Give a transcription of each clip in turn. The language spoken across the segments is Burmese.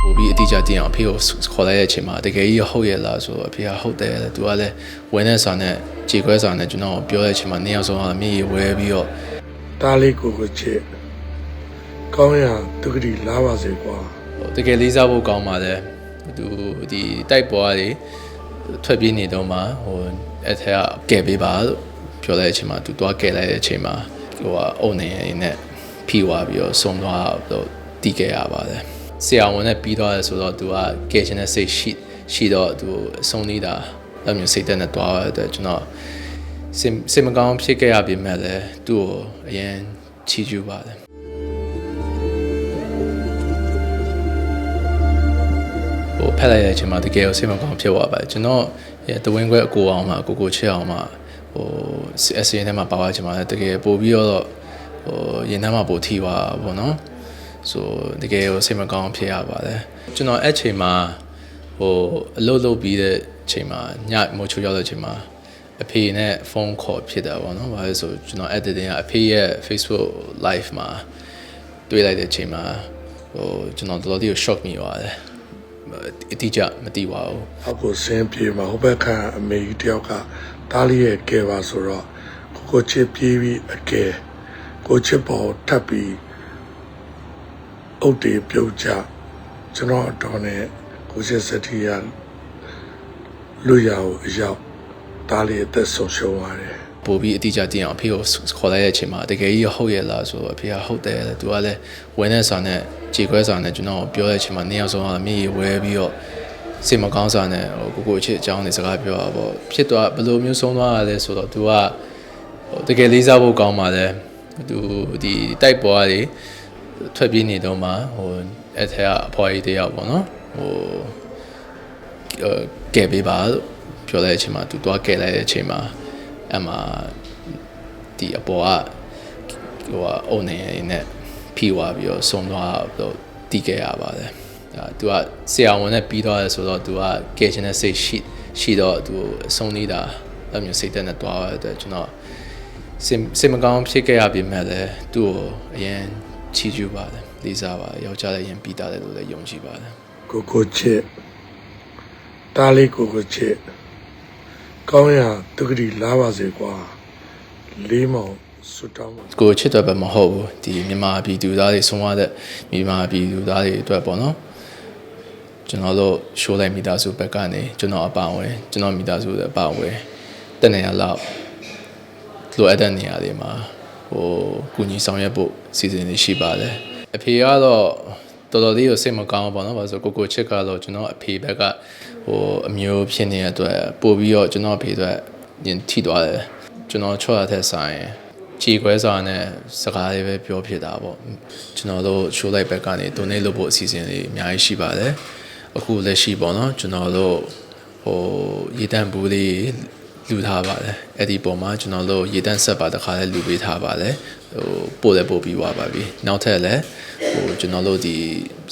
ပို့ပြီးအတိအကျသိအောင်အဖေကိုခေါ်လိုက်တဲ့အချိန်မှာတကယ်ကြီးဟုတ်ရဲ့လားဆိုတော့အဖေကဟုတ်တယ်သူကလည်းဝင်းတဲ့စာနဲ့ကြေခွဲစာနဲ့ကျွန်တော်ပြောတဲ့အချိန်မှာနေရာဆုံးကမြေကြီးဝဲပြီးတော့တားလေးကိုကိုချစ်ကောင်းရဒုက္ခတိလာပါစေကွာဟိုတကယ်လေးစားဖို့ကောင်းပါတယ်သူဒီတိုက်ပေါ်ကနေထွက်ပြေးနေတော့မှဟိုအဲ့ထက်ကကယ်ပေးပါလို့ပြောလိုက်တဲ့အချိန်မှာသူသွားကယ်လိုက်တဲ့အချိန်မှာဟိုကအုံနေရင်းနဲ့ဖြီးသွားပြီးတော့ဆုံးသွားတော့တီးခဲ့ရပါတယ် ဆရာဝန်နဲ့ပြီးသွားတယ်ဆိုတော့သူကကယ်ချင်တဲ့စိတ်ရှိရှိတော့သူအဆုံးနေတာအဲ့မျိုးစိတ်သက်နဲ့သွားရတဲ့ကျွန်တော်စင်စင်မကောင်းဖြစ်ခဲ့ရပြီမဲ့လည်းသူ့ကိုအရင်ချီးကျူးပါတယ်ဟိုဖက်လိုက်တဲ့အချိန်မှာတကယ်ကိုစိတ်မကောင်းဖြစ်သွားပါတယ်ကျွန်တော်ရဲ့တဝင်းခွဲအကိုအောင်မှာကိုကိုချစ်အောင်မှာဟို SCN ထဲမှာပါသွားချင်ပါတယ်တကယ်ပို့ပြီးတော့ဟိုရင်ထဲမှာပို့ထိသွားပါဘောနော် ဆိုတကယ်ကိုစိတ်မကောင်းဖြစ်ရပါတယ်ကျွန်တော်အဲ့ချိန်မှာဟိုအလုပ်လုပ်ပြီးတဲ့အချိန်မှာညမိုးချိုးရောက်တဲ့အချိန်မှာအဖေနဲ့ဖုန်းခေါ်ဖြစ်တာပေါ့နော်။ဘာလဲဆိုကျွန်တော် editing ကအဖေရဲ့ Facebook live မှာတွေ့လိုက်တဲ့အချိန်မှာဟိုကျွန်တော်တော်တော်လေးကို shock မိသွားတယ်။အတိအကျမသိပါဘူးအောက်ကိုဆင်းပြေမှာဟိုဘက်ကအမေကြီးတယောက်ကတားလေးရဲ့ကဲပါဆိုတော့ကိုကိုချစ်ပြေးပြီးအကဲကိုချစ်ပေါ်ထပ်ပြီး အုတ်တေပြုတ်ကြကျွန်တော်အတော်နဲ့ကိုချစ်စတိရလူရအောင်အရောက်တားလေးအသက်ဆုံးရှုံးသွားတယ်။ပို့ပြီးအတိအကျသိအောင်အဖေကိုခေါ်လိုက်တဲ့အချိန်မှာတကယ်ကြီးဟုတ်ရဲ့လားဆိုတော့အဖေကဟုတ်တယ်သူကလည်းဝင်းတဲ့စာနဲ့ကြေခွဲစာနဲ့ကျွန်တော်ပြောတဲ့အချိန်မှာနေရာဆုံးကမြေကြီးဝဲပြီးတော့စိတ်မကောင်းစာနဲ့ဟိုကိုကိုအချစ်အကြောင်းတွေစကားပြောတာပေါ့ဖြစ်သွားဘယ်လိုမျိုးဆုံးသွားရလဲဆိုတော့သူကဟိုတကယ်လေးစားဖို့ကောင်းပါတယ်သူဒီတိုက်ပေါ်ကနေ ထွက်ပြေးနေတော့မှဟိုအဲ့ထက်ကအဖွားကြီးတယောက်ပေါ့နော်ဟိုအဲကယ်ပေးပါလို့ပြောလိုက်တဲ့အချိန်မှာသူသွားကယ်လိုက်တဲ့အချိန်မှာအမှဒီအပေါ်ကဟိုကအုံနေရင်းနဲ့ဖြီးသွားပြီးတော့ဆုံးသွားတော့တီးခဲ့ရပါတယ်အဲသူကဆရာဝန်နဲ့ပြီးသွားတယ်ဆိုတော့သူကကယ်ချင်တဲ့စိတ်ရှိရှိတော့သူအဆုံးနေတာအဲ့မျိုးစိတ်သက်နဲ့သွားရတဲ့ကျွန်တော်စင်စင်မကောင်းဖြစ်ခဲ့ရပြီမဲ့လည်းသူ့ကိုအရင် ချီးကျူးပါတယ်လေးစားပါယောက်ျားလည်းရင်ပြီးသားတယ်လို့လည်းယုံကြည်ပါတယ်ကိုကိုချစ်တားလေးကိုကိုချစ်ကောင်းရဒုက္ခတိလာပါစေကွာလေးမောင်ဆွတောင်းပါကိုချစ်တော့ပဲမဟုတ်ဘူးဒီမြန်မာပြည်သူသားတွေဆုံးသွားတဲ့မြန်မာပြည်သူသားတွေအတွက်ပေါ့နော်ကျွန်တော်တို့ရှိုးလိုက်မိသားစုဘက်ကနေကျွန်တော်အပါအဝင်ကျွန်တော်မိသားစုတွေအပါအဝင်တက်နေရလောက်လိုအပ်တဲ့နေရာတွေမှာ ဟိုကုညီဆောင်ရွက်ဖို့စီစဉ်နေရှိပါတယ်အဖေကတော့တော်တော်လေးကိုစိတ်မကောင်းဘူးပေါ့နော်ဘာလို့ဆိုကိုကိုချစ်ကတော့ကျွန်တော်အဖေဘက်ကဟိုအမျိုးဖြစ်နေတဲ့အတွက်ပို့ပြီးတော့ကျွန်တော်အဖေအတွက်ရင်ထိသွားတယ်ကျွန်တော်ချော့ရတဲ့ဆိုင်ခြေခွဲစာနဲ့စကားလေးပဲပြောဖြစ်တာပေါ့ကျွန်တော်တို့ show live ဘက်ကနေ donate လုပ်ဖို့အစီအစဉ်တွေအများကြီးရှိပါတယ်အခုလက်ရှိပေါ့နော်ကျွန်တော်တို့ဟိုရေတန့်ဘူးလေး လူထားပါတယ်အဲ့ဒီပုံမှာကျွန်တော်တို့ရေတန့်ဆက်ပါတစ်ခါလဲလူပေးထားပါတယ်ဟိုပို့လည်းပို့ပြီးသွားပါပြီနောက်ထပ်လည်းဟိုကျွန်တော်တို့ဒီ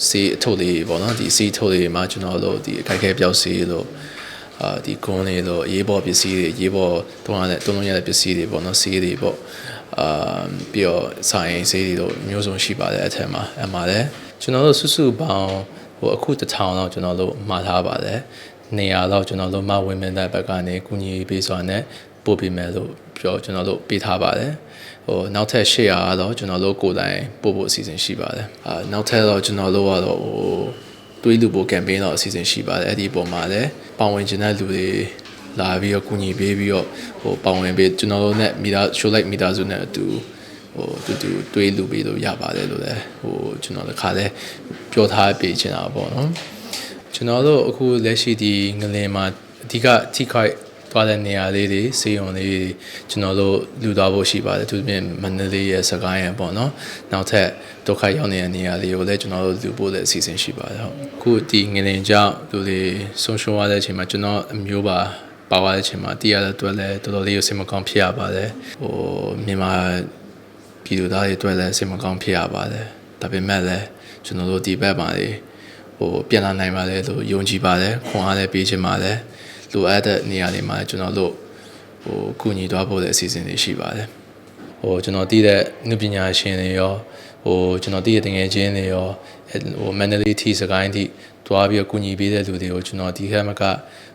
စေးအထုပ်လေးပေါ့နော်ဒီစေးထုတ်လေးမှာကျွန်တော်တို့ဒီအခိုက်အခဲပြောက်စေးလို့အာဒီကွန်လေးတော့ရေးပေါ်ပစ္စည်းတွေရေးပေါ်တုံးရတဲ့တုံးလုံးရတဲ့ပစ္စည်းတွေပေါ့နော်ဆေးတွေပေါ့အာပြီးတော့ဆိုင်ဆေးတွေတော့မျိုးစုံရှိပါတယ်အထက်မှာအမှလည်းကျွန်တော်တို့စုစုပေါင်းဟိုအခုတစ်ထောင်တော့ကျွန်တော်တို့မှာထားပါတယ် နေရာတော့ကျွန်တော်တို့မဝင်မင်းတဲ့ဘက်ကနေကုညီပေးစွာနဲ့ပို့ပေးမယ်လို့ပြောကျွန်တော်တို့ပေးထားပါတယ်ဟိုနောက်ထပ်800ကတော့ကျွန်တော်တို့ကိုယ်တိုင်ပို့ဖို့အစီအစဉ်ရှိပါတယ်အာနောက်ထပ်တော့ကျွန်တော်တို့ကတော့ဟိုတွေးလူဖို့ campaign တော့အစီအစဉ်ရှိပါတယ်အဲ့ဒီပုံမှာလည်းပါဝင်ခြင်းတဲ့လူတွေလာပြီးတော့ကူညီပေးပြီးတော့ဟိုပါဝင်ပေးကျွန်တော်တို့ ਨੇ မိသား show like မိသားစုနဲ့အတူဟိုတူတူတွေးလူပေးလို့ရပါတယ်လို့လည်းဟိုကျွန်တော်လည်းခါလဲပြောထားပေးချင်တာပေါ့နော် ကျွန်တော်တို့အခုလက်ရှိဒီငလင်မှာအဓိကထိခိုက်သွားတဲ့နေရာလေးတွေစေယုံလေးတွေကျွန်တော်တို့လူသွားဖို့ရှိပါတယ်သူပြင်မန္တလေးရဲ့စကိုင်းရဲ့ပေါ့နော်နောက်ထပ်ဒုက္ခရောက်နေတဲ့နေရာလေးကိုလည်းကျွန်တော်တို့လူဖို့လည်းအစီအစဉ်ရှိပါတယ်ဟုတ်အခုဒီငလင်ကြောင့်လူတွေဆုံးရှုံးရတဲ့အချိန်မှာကျွန်တော်အမျိုးပါပါသွားတဲ့အချိန်မှာတရားတဲ့အတွက်လည်းတော်တော်လေးကိုစိတ်မကောင်းဖြစ်ရပါတယ်ဟိုမြန်မာပြည်သူသားတွေအတွက်လည်းစိတ်မကောင်းဖြစ်ရပါတယ်ဒါပေမဲ့လည်းကျွန်တော်တို့ဒီဘက်မှာလေ ဟိုပြန်လာနိုင်ပါတယ်လို့ယုံကြည်ပါတယ်ခွန်အားလည်းပေးချင်ပါတယ်လိုအပ်တဲ့နေရာတွေမှာကျွန်တော်တို့ဟိုကူညီသွားဖို့လည်းအစီအစဉ်တွေရှိပါတယ်ဟိုကျွန်တော်တည်တဲ့နုပညာရှင်တွေရောဟိုကျွန်တော်တည်တဲ့တငယ်ချင်းတွေရောအဲ့ဟို Mandalay ထိစကိုင်းထိတွားပြီးတော့ကူညီပေးတဲ့လူတွေကိုကျွန်တော်ဒီခက်မက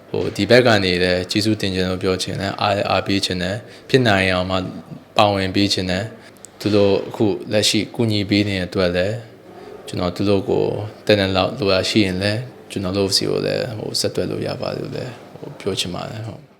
ဟိုဒီဘက်ကနေလည်းကျေးဇူးတင်ခြင်းလို့ပြောချင်တယ်အားအားပေးခြင်းတယ်ဖြစ်နိုင်အောင်မှပါဝင်ပေးခြင်းတယ်သူတို့အခုလက်ရှိကူညီပေးနေတဲ့အတွက်လည်း ကျွန်တော်သူတို့ကိုတန်တန်လောက်လိုရရှိရင်လည်းကျွန်တော်တို့စီကိုလည်းဟိုဆက်သွယ်လို့ရပါတယ်လို့လည်းဟိုပြောချင်ပါတယ်ဟုတ်